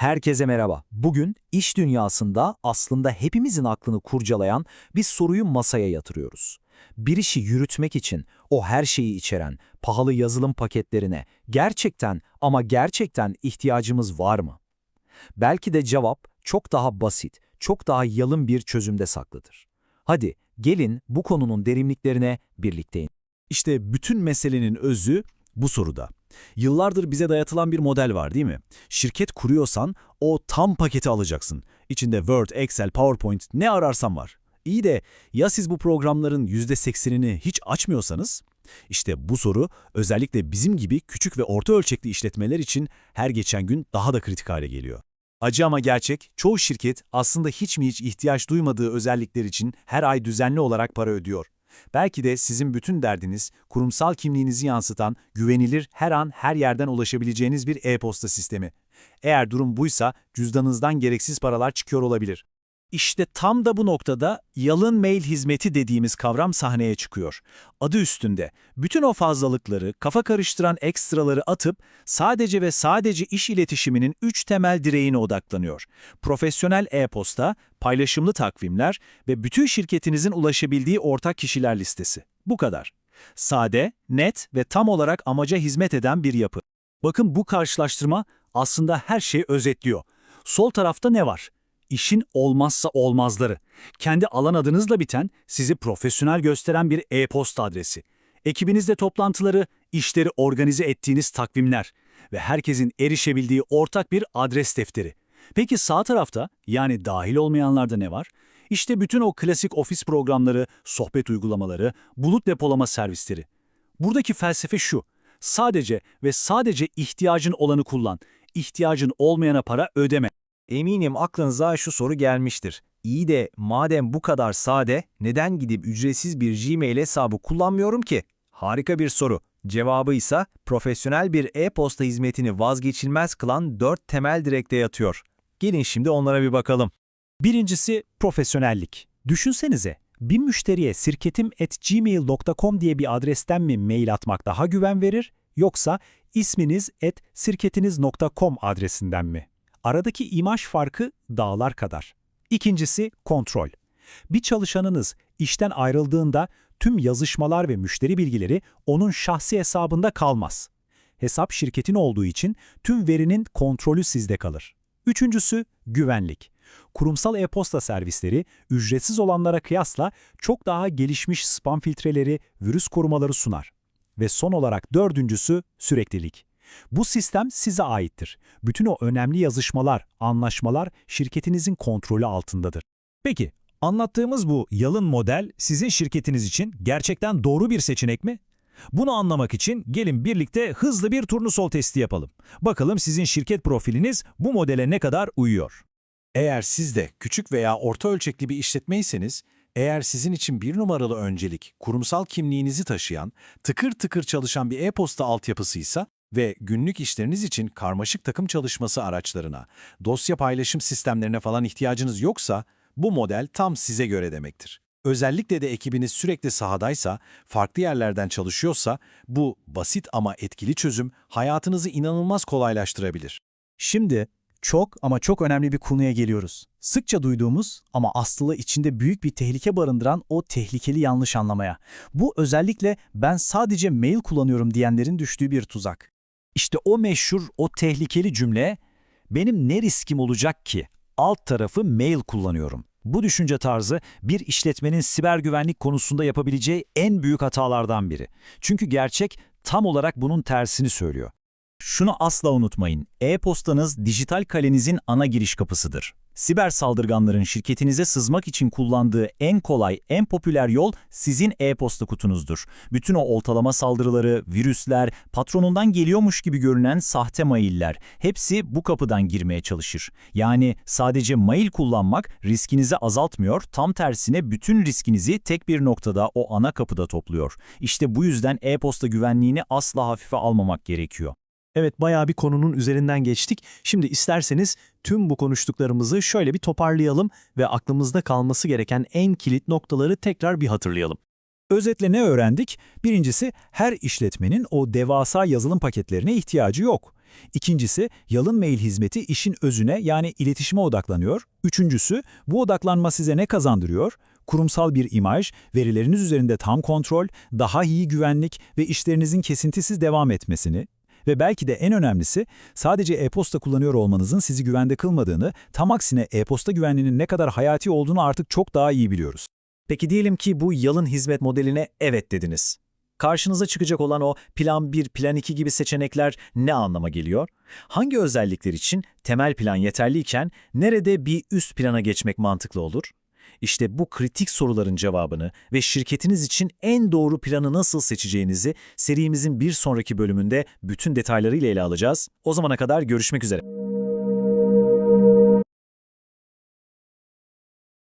Herkese merhaba. Bugün iş dünyasında aslında hepimizin aklını kurcalayan bir soruyu masaya yatırıyoruz. Bir işi yürütmek için o her şeyi içeren pahalı yazılım paketlerine gerçekten ama gerçekten ihtiyacımız var mı? Belki de cevap çok daha basit, çok daha yalın bir çözümde saklıdır. Hadi gelin bu konunun derinliklerine birlikte inelim. İşte bütün meselenin özü bu soruda. Yıllardır bize dayatılan bir model var değil mi? Şirket kuruyorsan o tam paketi alacaksın. İçinde Word, Excel, PowerPoint ne ararsan var. İyi de ya siz bu programların %80'ini hiç açmıyorsanız? İşte bu soru özellikle bizim gibi küçük ve orta ölçekli işletmeler için her geçen gün daha da kritik hale geliyor. Acı ama gerçek, çoğu şirket aslında hiç mi hiç ihtiyaç duymadığı özellikler için her ay düzenli olarak para ödüyor. Belki de sizin bütün derdiniz kurumsal kimliğinizi yansıtan, güvenilir, her an her yerden ulaşabileceğiniz bir e-posta sistemi. Eğer durum buysa cüzdanınızdan gereksiz paralar çıkıyor olabilir. İşte tam da bu noktada yalın mail hizmeti dediğimiz kavram sahneye çıkıyor. Adı üstünde. Bütün o fazlalıkları, kafa karıştıran ekstraları atıp sadece ve sadece iş iletişiminin üç temel direğine odaklanıyor. Profesyonel e-posta, paylaşımlı takvimler ve bütün şirketinizin ulaşabildiği ortak kişiler listesi. Bu kadar. Sade, net ve tam olarak amaca hizmet eden bir yapı. Bakın bu karşılaştırma aslında her şeyi özetliyor. Sol tarafta ne var? İşin olmazsa olmazları. Kendi alan adınızla biten, sizi profesyonel gösteren bir e-posta adresi. Ekibinizle toplantıları, işleri organize ettiğiniz takvimler ve herkesin erişebildiği ortak bir adres defteri. Peki sağ tarafta, yani dahil olmayanlarda ne var? İşte bütün o klasik ofis programları, sohbet uygulamaları, bulut depolama servisleri. Buradaki felsefe şu, sadece ve sadece ihtiyacın olanı kullan, ihtiyacın olmayana para ödeme. Eminim aklınıza şu soru gelmiştir. İyi de madem bu kadar sade, neden gidip ücretsiz bir Gmail hesabı kullanmıyorum ki? Harika bir soru. Cevabı ise profesyonel bir e-posta hizmetini vazgeçilmez kılan dört temel direkte yatıyor. Gelin şimdi onlara bir bakalım. Birincisi profesyonellik. Düşünsenize, bir müşteriye sirketim.gmail.com diye bir adresten mi mail atmak daha güven verir, yoksa isminiz sirketiniz.com adresinden mi? Aradaki imaj farkı dağlar kadar. İkincisi kontrol. Bir çalışanınız işten ayrıldığında tüm yazışmalar ve müşteri bilgileri onun şahsi hesabında kalmaz. Hesap şirketin olduğu için tüm verinin kontrolü sizde kalır. Üçüncüsü güvenlik. Kurumsal e-posta servisleri ücretsiz olanlara kıyasla çok daha gelişmiş spam filtreleri, virüs korumaları sunar. Ve son olarak dördüncüsü süreklilik. Bu sistem size aittir. Bütün o önemli yazışmalar, anlaşmalar şirketinizin kontrolü altındadır. Peki, anlattığımız bu yalın model sizin şirketiniz için gerçekten doğru bir seçenek mi? Bunu anlamak için gelin birlikte hızlı bir turnusol testi yapalım. Bakalım sizin şirket profiliniz bu modele ne kadar uyuyor. Eğer siz de küçük veya orta ölçekli bir işletmeyseniz, eğer sizin için bir numaralı öncelik kurumsal kimliğinizi taşıyan, tıkır tıkır çalışan bir e-posta altyapısıysa ve günlük işleriniz için karmaşık takım çalışması araçlarına, dosya paylaşım sistemlerine falan ihtiyacınız yoksa, bu model tam size göre demektir. Özellikle de ekibiniz sürekli sahadaysa, farklı yerlerden çalışıyorsa, bu basit ama etkili çözüm hayatınızı inanılmaz kolaylaştırabilir. Şimdi çok ama çok önemli bir konuya geliyoruz. Sıkça duyduğumuz ama aslında içinde büyük bir tehlike barındıran o tehlikeli yanlış anlamaya. Bu özellikle ben sadece mail kullanıyorum diyenlerin düştüğü bir tuzak. İşte o meşhur, o tehlikeli cümle, benim ne riskim olacak ki? Alt tarafı mail kullanıyorum. Bu düşünce tarzı bir işletmenin siber güvenlik konusunda yapabileceği en büyük hatalardan biri. Çünkü gerçek tam olarak bunun tersini söylüyor. Şunu asla unutmayın, e-postanız dijital kalenizin ana giriş kapısıdır. Siber saldırganların şirketinize sızmak için kullandığı en kolay, en popüler yol sizin e-posta kutunuzdur. Bütün o oltalama saldırıları, virüsler, patronundan geliyormuş gibi görünen sahte mailler, hepsi bu kapıdan girmeye çalışır. Yani sadece mail kullanmak riskinizi azaltmıyor, tam tersine bütün riskinizi tek bir noktada o ana kapıda topluyor. İşte bu yüzden e-posta güvenliğini asla hafife almamak gerekiyor. Evet bayağı bir konunun üzerinden geçtik. Şimdi isterseniz tüm bu konuştuklarımızı şöyle bir toparlayalım ve aklımızda kalması gereken en kilit noktaları tekrar bir hatırlayalım. Özetle ne öğrendik? Birincisi her işletmenin o devasa yazılım paketlerine ihtiyacı yok. İkincisi, yalın mail hizmeti işin özüne yani iletişime odaklanıyor. Üçüncüsü, bu odaklanma size ne kazandırıyor? Kurumsal bir imaj, verileriniz üzerinde tam kontrol, daha iyi güvenlik ve işlerinizin kesintisiz devam etmesini ve belki de en önemlisi sadece e-posta kullanıyor olmanızın sizi güvende kılmadığını, tam aksine e-posta güvenliğinin ne kadar hayati olduğunu artık çok daha iyi biliyoruz. Peki diyelim ki bu yalın hizmet modeline evet dediniz. Karşınıza çıkacak olan o plan 1, plan 2 gibi seçenekler ne anlama geliyor? Hangi özellikler için temel plan yeterliyken nerede bir üst plana geçmek mantıklı olur? İşte bu kritik soruların cevabını ve şirketiniz için en doğru planı nasıl seçeceğinizi serimizin bir sonraki bölümünde bütün detaylarıyla ele alacağız. O zamana kadar görüşmek üzere.